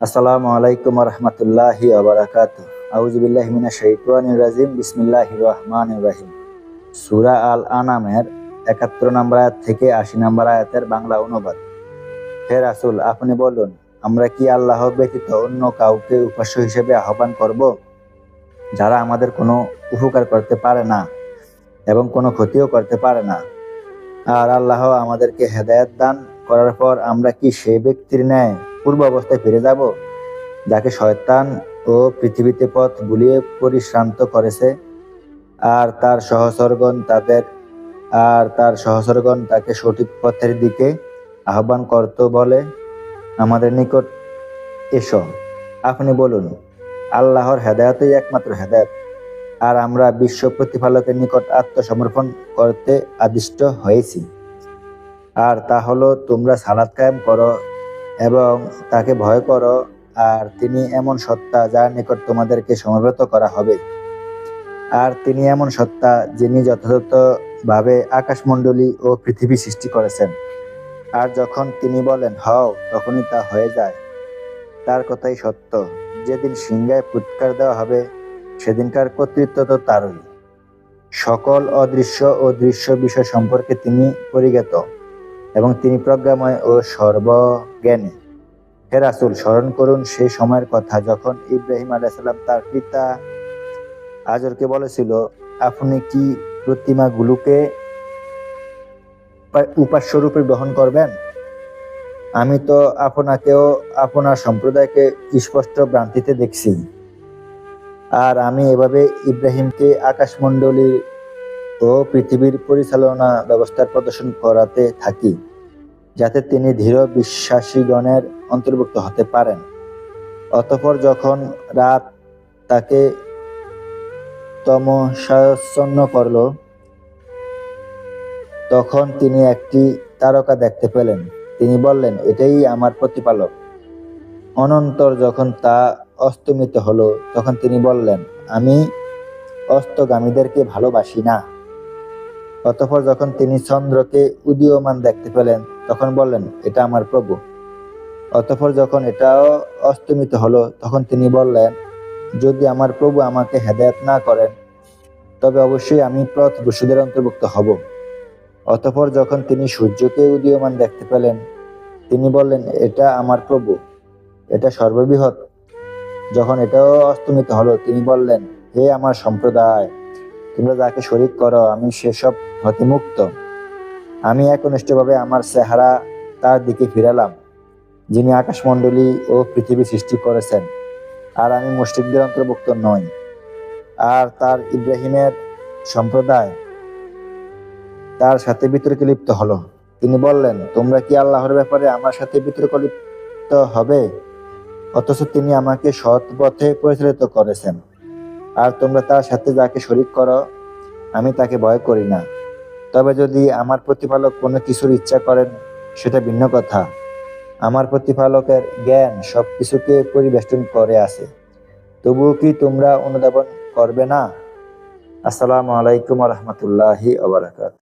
আসসালামু আলাইকুম রহমতুল্লাহি আবরাকাত আউজুবিল্লাহ মিনা শৈতানির রাজিম। বিসমিল্লাহির রহমানির রহিম। সূরা আল আনামের একাত্তর নম্বর আয়াত থেকে আশি নম্বর আয়াতের বাংলা অনুবাদ। হে রাসূল, আপনি বলুন, আমরা কি আল্লাহ ব্যতীত অন্য কাউকে উপাস্য হিসেবে আহ্বান করব? যারা আমাদের কোনো উপকার করতে পারে না এবং কোনো ক্ষতিও করতে পারে না। আর আল্লাহ আমাদেরকে হেদায়েত দান করার পর আমরা কি সেই ব্যক্তির ন্যায় পূর্ব অবস্থায় ফিরে যাব, যাকে শয়তান ও পৃথিবীতে পথ গুলিয়ে পরিশ্রান্ত করেছে। আর তার সহসরগণ তাদের, আর তার সহসরগণ তাকে সঠিক পথের দিকে আহ্বান করত বলে আমাদের নিকট এসো। আপনি বলুন, আল্লাহর হেদায়তই একমাত্র হেদায়ত, আর আমরা বিশ্ব প্রতিপালকের নিকট আত্মসমর্পণ করতে আদিষ্ট হয়েছি। আর তা হলো তোমরা সালাদ কায়েম করো এবং তাকে ভয় করো, আর তিনি এমন সত্তা যার নিকট তোমাদেরকে সমবেত করা হবে। আর তিনি এমন সত্তা যিনি যথাযথভাবে আকাশমণ্ডলী ও পৃথিবী সৃষ্টি করেছেন। আর যখন তিনি বলেন, হও, তখনই তা হয়ে যায়। তার কথাই সত্য। যেদিন সিংহায় ফুৎকার দেওয়া হবে, সেদিনকার কর্তৃত্ব তো তারই। সকল অদৃশ্য ও দৃশ্য বিষয় সম্পর্কে তিনি পরিজ্ঞাত। এবং তিনি প্রজ্ঞাময় ও সর্বজ্ঞানী। হে রাসুল, স্মরণ করুন সেই সময়ের কথা যখন ইব্রাহিম আলাইসাল্লাম তার পিতা আজরকে বলেছিল, আপনি কি প্রতিমাগুলোকে উপাস্য রূপে গ্রহণ করবেন? আমি তো আপনাকেও আপনার সম্প্রদায়কে স্পষ্ট ভ্রান্তিতে দেখছি। আর আমি এভাবে ইব্রাহিমকে আকাশমণ্ডলী ও পৃথিবীর পরিচালনা ব্যবস্থার প্রদর্শন করাতে থাকি, যাতে তিনি ধীর বিশ্বাসীগণের অন্তর্ভুক্ত হতে পারেন। অতঃপর যখন রাত তাকে তমসাচ্ছন্ন করল, তখন তিনি একটি তারকা দেখতে পেলেন। তিনি বললেন, এটাই আমার প্রতিপালক। অনন্তর যখন তা অস্তমিত হলো, তখন তিনি বললেন, আমি অস্তগামীদেরকে ভালোবাসি না। অতঃপর যখন তিনি চন্দ্রকে উদীয়মান দেখতে পেলেন, তখন বললেন, এটা আমার প্রভু। অতঃপর যখন এটাও অস্তমিত হলো, তখন তিনি বললেন, যদি আমার প্রভু আমাকে হেদায়ত না করেন, তবে অবশ্যই আমি পথ বসুদের অন্তর্ভুক্ত হব। অতঃপর যখন তিনি সূর্যকে উদীয়মান দেখতে পেলেন, তিনি বললেন, এটা আমার প্রভু, এটা সর্ববৃহৎ। যখন এটাও অস্তমিত হলো, তিনি বললেন, হে আমার সম্প্রদায় তোমরা যাকে শরিক করো, আমি সেসব হতে মুক্ত আমি একনিষ্ঠভাবে আমার চেহারা তার দিকে ফিরালাম, যিনি আকাশমণ্ডলী ও পৃথিবী সৃষ্টি করেছেন, আর আমি মুসলিমদের অন্তর্ভুক্ত নই, আর তার ইব্রাহিমের সম্প্রদায় তার সাথে বিতর্কে লিপ্ত হলো। তিনি বললেন, তোমরা কি আল্লাহর ব্যাপারে আমার সাথে বিতর্ক লিপ্ত হবে? অথচ তিনি আমাকে সৎ পথে পরিচালিত করেছেন। আর তোমরা তার সাথে যাকে শরিক করো, আমি তাকে ভয় করি না। তবে যদি আমার প্রতিপালক কোনো কিছুর ইচ্ছা করেন, সেটা ভিন্ন কথা। আমার প্রতিপালকের জ্ঞান সব কিছুকে পরিবেষ্টন করে আছে। তবুও কি তোমরা অনুধাবন করবে না? আসসালামু আলাইকুম রহমতুল্লাহি আবরাকাত